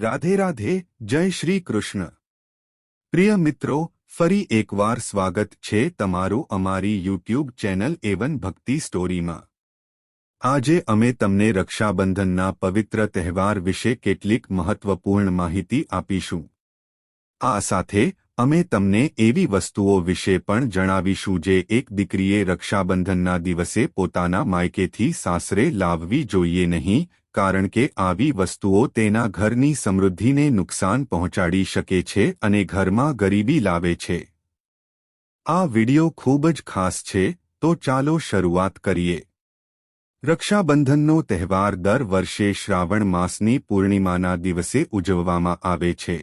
રાધે રાધે, જય શ્રી કૃષ્ણ. પ્રિય મિત્રો, ફરી એકવાર સ્વાગત છે તમારું અમારી યુટ્યુબ ચેનલ એવન ભક્તિ સ્ટોરીમાં. આજે અમે તમને રક્ષાબંધનના પવિત્ર તહેવાર વિશે કેટલીક મહત્વપૂર્ણ માહિતી આપીશું. આ સાથે, અમે તમને એવી વસ્તુઓ વિશે પણ જણાવીશું જે એક દીકરીએ રક્ષાબંધનના દિવસે પોતાના માયકેથી સાસરે લાવવી જોઈએ નહીં કારણ કે આવી વસ્તુઓ તેના ઘરની સમૃદ્ધિને નુકસાન પહોંચાડી શકે છે અને ઘરમાં ગરીબી લાવે છે. આ વિડિયો ખૂબ જ ખાસ છે, તો ચાલો શરૂઆત કરીએ. રક્ષાબંધનનો તહેવાર દર વર્ષે શ્રાવણ માસની પૂર્ણિમાના દિવસે ઉજવવામાં આવે છે.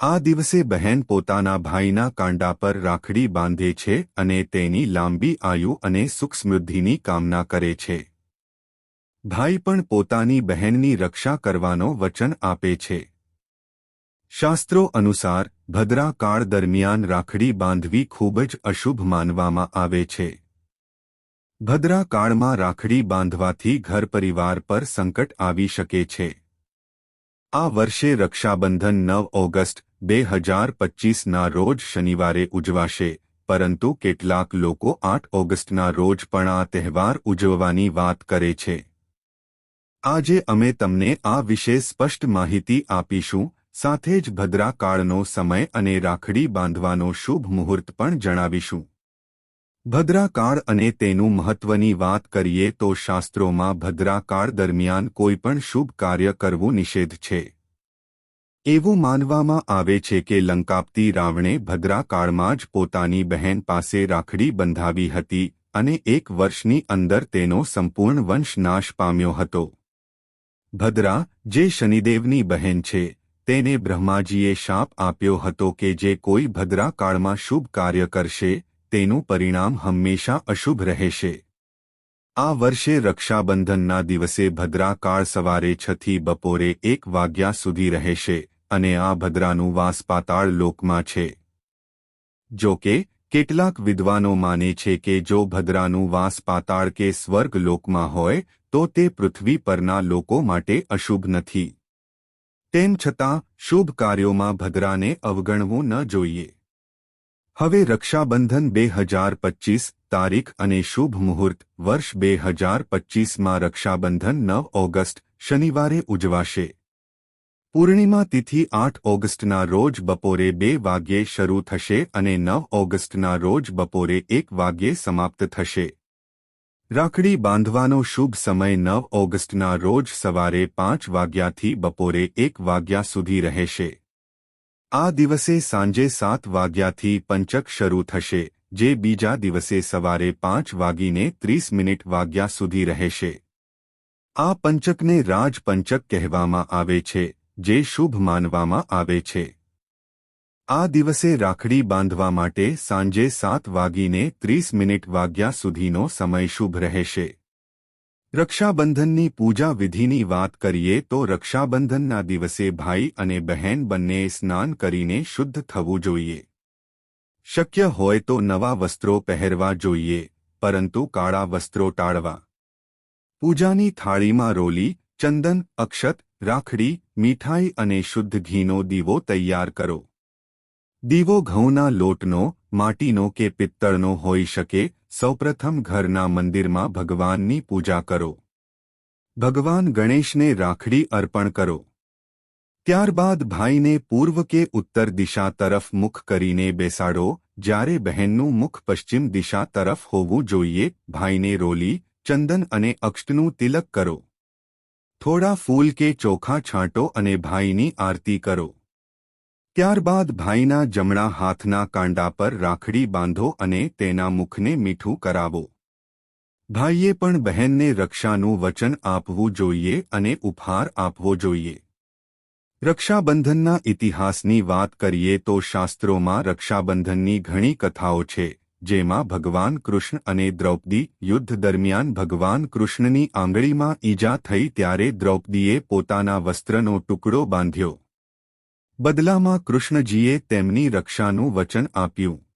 આ દિવસે બહેન પોતાના ભાઈના કાંડા પર રાખડી બાંધે છે અને તેની લાંબી આયુ અને સુખ સમૃદ્ધિની કામના કરે છે. ભાઈ પણ પોતાની બહેનની રક્ષા કરવાનો વચન આપે છે. શાસ્ત્રો અનુસાર ભદ્રાકાળ દરમિયાન રાખડી બાંધવી ખૂબ જ અશુભ માનવામાં આવે છે. ભદ્રાકાળમાં રાખડી બાંધવાથી ઘર પરિવાર પર સંકટ આવી શકે છે. આ વર્ષે રક્ષાબંધન નવ ઓગસ્ટ, બે હજાર પચ્ચીસના રોજ શનિવારે ઉજવાશે, પરંતુ કેટલાક લોકો આઠ ઓગસ્ટના રોજ પણ આ તહેવાર ઉજવવાની વાત કરે છે. આજે અમે તમને આ વિશે સ્પષ્ટ માહિતી આપીશું, સાથે જ ભદ્રાકાળનો સમય અને રાખડી બાંધવાનો શુભ મુહૂર્ત પણ જણાવીશું. ભદ્રાકાળ અને તેનું મહત્વની વાત કરીએ તો શાસ્ત્રોમાં ભદ્રાકાળ દરમિયાન કોઈપણ શુભ કાર્ય કરવું નિષેધ છે. એવું માનવામાં આવે છે કે લંકાપતી રાવણે ભદ્રાકાળમાં જ પોતાની બહેન પાસે રાખડી બંધાવી હતી અને એક વર્ષની અંદર તેનો સંપૂર્ણ વંશ નાશ પામ્યો હતો. ભદ્રા, જે શનિદેવની બહેન છે, તેને બ્રહ્માજીએ શાપ આપ્યો હતો કે જે કોઈ ભદ્રા કાળમાં શુભ કાર્ય કરશે, તેનું પરિણામ હંમેશા અશુભ રહેશે. આ વર્ષે રક્ષાબંધનના દિવસે ભદ્રા કાળ સવારે છથી બપોરે એક વાગ્યા સુધી રહેશે, અને આ ભદ્રાનું વાસ પાતાળ લોકમાં છે. જો કે કેટલાક વિદ્વાનો માને છે કે જો ભદ્રાનું વાસ પાતાળ કે સ્વર્ગ લોકમાં હોય, તો તે પૃથ્વી પરના લોકો માટે અશુભ નથી. તેમ છતાં, શુભ કાર્યોમાં ભદ્રાને અવગણવું ન જોઈએ. હવે રક્ષાબંધન બે હજાર પચ્ચીસ તારીખ અને શુભ મુહૂર્ત, વર્ષ બે હજાર પચ્ચીસમાં રક્ષાબંધન નવ ઓગસ્ટ, શનિવારે ઉજવાશે. પૂર્ણિમા તિથિ આઠ ઓગસ્ટના રોજ બપોરે બે વાગ્યે શરૂ થશે અને નવ ઓગસ્ટના રોજ બપોરે એક વાગ્યે સમાપ્ત થશે. રાખડી બાંધવાનો શુભ સમય નવ ઓગસ્ટના રોજ સવારે પાંચ વાગ્યાથી બપોરે એક વાગ્યા સુધી રહેશે. આ દિવસે સાંજે સાત વાગ્યાથી પંચક શરૂ થશે, જે બીજા દિવસે સવારે પાંચ વાગીને ત્રીસ મિનિટ વાગ્યા સુધી રહેશે. આ પંચકને રાજપંચક કહેવામાં આવે છે. જે શુભ માનવામાં આવે છે. આ દિવસે રાખડી બાંધવા માટે સાંજે સાત વાગીને ત્રીસ મિનિટ વાગ્યા સુધીનો સમય શુભ રહેશે. રક્ષાબંધનની પૂજા વિધિની વાત કરીએ તો રક્ષાબંધનના દિવસે ભાઈ અને બહેન બંને સ્નાન કરીને શુદ્ધ થવું જોઈએ. શક્ય હોય તો નવા વસ્ત્રો પહેરવા જોઈએ, પરંતુ કાળા વસ્ત્રો ટાળવા. પૂજાની થાળીમાં રોલી, ચંદન, અક્ષત રાખડી, મીઠાઈ અને શુદ્ધ ઘીનો દીવો તૈયાર કરો. દીવો ઘઉંના લોટનો, માટીનો કે પિત્તળનો હોઈ શકે, સૌપ્રથમ ઘરના મંદિરમાં ભગવાનની પૂજા કરો. ભગવાન ગણેશને રાખડી અર્પણ કરો. ત્યારબાદ ભાઈને પૂર્વ કે ઉત્તર દિશા તરફ મુખ કરીને બેસાડો, જ્યારે બહેનનું મુખ પશ્ચિમ દિશા તરફ હોવું જોઈએ, ભાઈને રોલી, ચંદન અને અક્ષનું તિલક કરો. થોડા ફૂલ કે ચોખા છાંટો અને ભાઈની આરતી કરો. ત્યારબાદ ભાઈના જમણા હાથના કાંડા પર રાખડી બાંધો અને તેના મુખને મીઠું કરાવો. ભાઈએ પણ બહેનને રક્ષાનું વચન આપવું જોઈએ અને ઉપહાર આપવો જોઈએ. રક્ષાબંધનના ઇતિહાસની વાત કરીએ તો શાસ્ત્રોમાં રક્ષાબંધનની ઘણી કથાઓ છે. જેમાં ભગવાન કૃષ્ણ અને દ્રૌપદી યુદ્ધ દરમિયાન ભગવાન કૃષ્ણની આંગળીમાં ઈજા થઈ ત્યારે દ્રૌપદીએ પોતાના વસ્ત્રનો ટુકડો બાંધ્યો. બદલામાં કૃષ્ણજીએ તેમની રક્ષાનું વચન આપ્યું.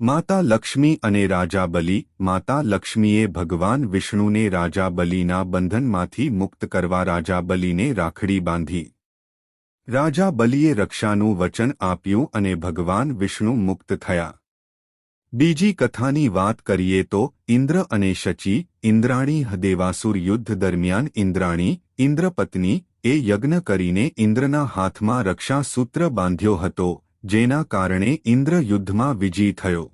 માતા લક્ષ્મી અને રાજા બલી, માતા લક્ષ્મીએ ભગવાન વિષ્ણુને રાજા બલીના બંધનમાંથી મુક્ત કરવા રાજા બલીને રાખડી બાંધી. રાજા બલિએ રક્ષાનું વચન આપ્યું અને ભગવાન વિષ્ણુ મુક્ત થયા. બીજી કથાની વાત કરીએ તો ઇન્દ્ર અને શચી, ઇન્દ્રાણી દેવાસુર યુદ્ધ દરમિયાન ઇન્દ્રાણી, ઇન્દ્રપત્ની, એ યજ્ઞ કરીને ઇન્દ્રના હાથમાં રક્ષાસૂત્ર બાંધ્યો હતો, જેના કારણે ઇન્દ્ર યુદ્ધમાં વિજયી થયો.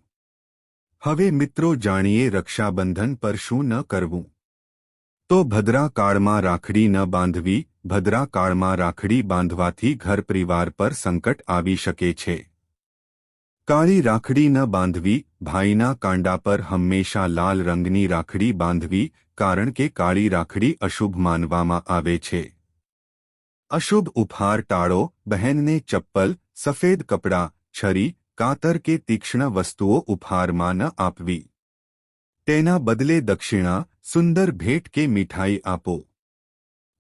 હવે મિત્રો જાણીએ રક્ષાબંધન પર શું ન કરવું. તો ભદ્રાકાળમાં રાખડી ન બાંધવી, ભદ્રાકાળમાં રાખડી બાંધવાથી ઘર પરિવાર પર સંકટ આવી શકે છે. કાળી રાખડી ન બાંધવી ભાઈના કાંડા પર હંમેશા લાલ રંગની રાખડી બાંધવી, કારણ કે કાળી રાખડી અશુભ માનવામાં આવે છે. અશુભ ઉપહાર ટાળો, બહેનને ચપ્પલ, સફેદ કપડાં, છરી, કાતર કે તીક્ષ્ણ વસ્તુઓ ઉપહારમાં ન આપવી. તેના બદલે દક્ષિણા, સુંદર ભેટ કે મીઠાઈ આપો.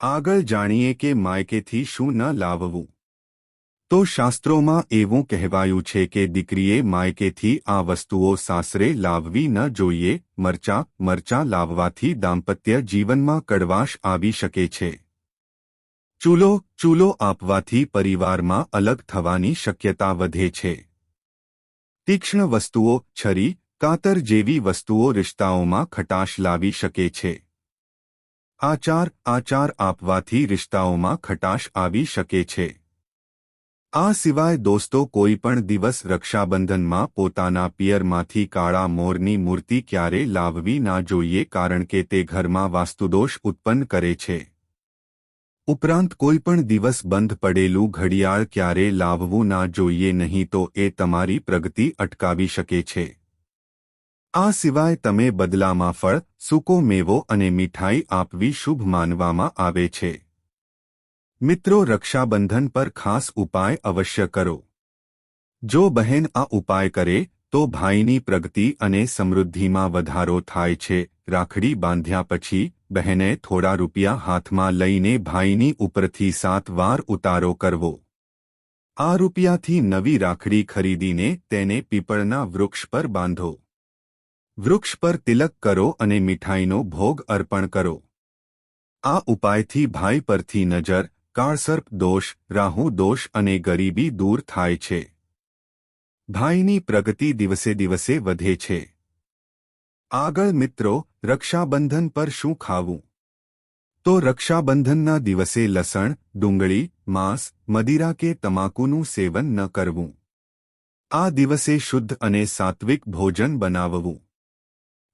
આગળ જાણીએ કે માયકેથી શું ન લાવવું. તો શાસ્ત્રોમાં એવું કહેવાયું છે કે દીકરીએ માયકેથી આ વસ્તુઓ સાસરે લાવવી ન જોઈએ, મરચા મરચા લાવવાથી દાંપત્ય જીવનમાં કડવાશ આવી શકે છે. ચૂલો ચૂલો આપવાથી પરિવારમાં અલગ થવાની શક્યતા વધે છે. તીક્ષ્ણ વસ્તુઓ, છરી, કાતર જેવી વસ્તુઓ રિશ્તાઓમાં ખટાશ લાવી શકે છે. આચાર આચાર આપવાથી રિશ્તાઓમાં ખટાશ આવી શકે છે. આ સિવાય દોસ્તો કોઈ પણ દિવસ રક્ષાબંધનમાં પોતાના પિયરમાંથી કાળા મોરની મૂર્તિ ક્યારે લાવવી ના જોઈએ કારણ કે તે ઘરમાં વાસ્તુદોષ ઉત્પન્ન કરે છે. ઉપરાંત કોઈ પણ દિવસ બંધ પડેલું ઘડિયાળ ક્યારે લાવવું ના જોઈએ નહીં તો એ તમારી પ્રગતિ અટકાવી શકે છે. આ સિવાય તમે બદલામાં ફળ, સૂકો મેવો અને મીઠાઈ આપવી શુભ માનવામાં આવે છે. મિત્રો રક્ષાબંધન પર ખાસ ઉપાય અવશ્ય કરો. જો બહેન આ ઉપાય કરે, તો ભાઈની પ્રગતિ અને સમૃદ્ધિમાં વધારો થાય છે. રાખડી બાંધ્યા પછી બહેને થોડા રૂપિયા હાથમાં લઈને ભાઈની ઉપરથી સાત વાર ઉતારો કરવો. આ રૂપિયાથી નવી રાખડી ખરીદીને તેને પીપળના વૃક્ષ પર બાંધો. વૃક્ષ પર તિલક કરો અને મીઠાઈનો ભોગ અર્પણ કરો. આ ઉપાયથી ભાઈ પરથી નજર કાળસર્પ દોષ, રાહુ દોષ અને ગરીબી દૂર થાય છે. ભાઈની પ્રગતિ દિવસે દિવસે વધે છે. આગળ મિત્રો, રક્ષાબંધન પર શું ખાવું? તો રક્ષાબંધનના દિવસે લસણ, ડુંગળી, માંસ, મદિરા કે તમાકુનું સેવન ન કરવું. આ દિવસે શુદ્ધ અને સાત્વિક ભોજન બનાવવું.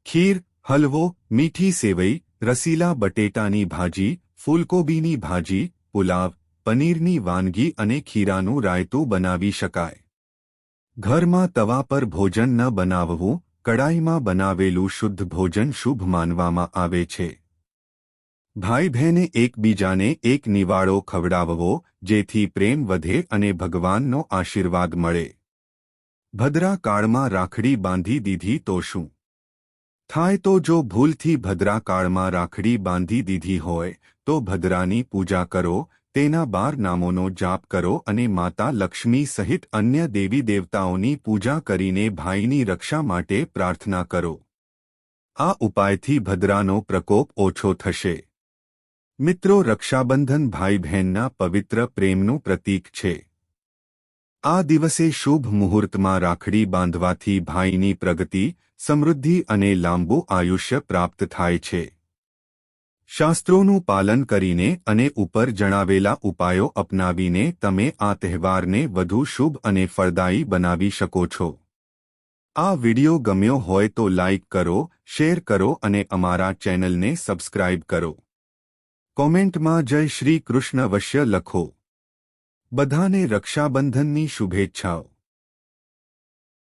ખીર, હલવો, મીઠી સેવઈ, રસીલા બટેટાની ભાજી, ફૂલકોબીની ભાજી પુલાવ, પનીરની વાનગી અને ખીરાનું રાયતું બનાવી શકાય. ઘરમાં તવા પર ભોજન ન બનાવવું કડાઈમાં બનાવેલું શુદ્ધ ભોજન શુભ માનવામાં આવે છે. ભાઈ બહેને એકબીજાને એક નિવાળો ખવડાવવો, જેથી પ્રેમ વધે અને ભગવાનનો આશીર્વાદ મળે. ભદ્રા કાળમાં રાખડી બાંધી દીધી તો શું? થાય તો જો ભૂલથી ભદ્રા કાળમાં રાખડી બાંધી દીધી હોય તો ભદ્રાની પૂજા કરો, તેના બાર નામોનો જાપ કરો અને માતા લક્ષ્મી સહિત અન્ય દેવી દેવતાઓની પૂજા કરીને ભાઈની રક્ષા માટે પ્રાર્થના કરો. આ ઉપાયથી ભદ્રાનો પ્રકોપ ઓછો થશે. મિત્રો, રક્ષાબંધન ભાઈ બહેનના પવિત્ર પ્રેમનું પ્રતીક છે. આ દિવસે શુભ મુહૂર્તમાં રાખડી બાંધવાથી ભાઈની પ્રગતિ, સમૃદ્ધિ અને લાંબુ આયુષ્ય પ્રાપ્ત થાય છે. શાસ્ત્રોનું પાલન કરીને અને ઉપર જણાવેલા ઉપાયો અપનાવીને તમે આ તહેવારને વધુ શુભ અને ફળદાયી બનાવી શકો છો. આ વિડિયો ગમ્યો હોય તો લાઇક કરો, શેર કરો અને અમારા ચેનલને સબસ્ક્રાઇબ કરો. કોમેન્ટમાં જય શ્રી કૃષ્ણ વશ્ય લખો. બધાને રક્ષાબંધનની શુભેચ્છાઓ.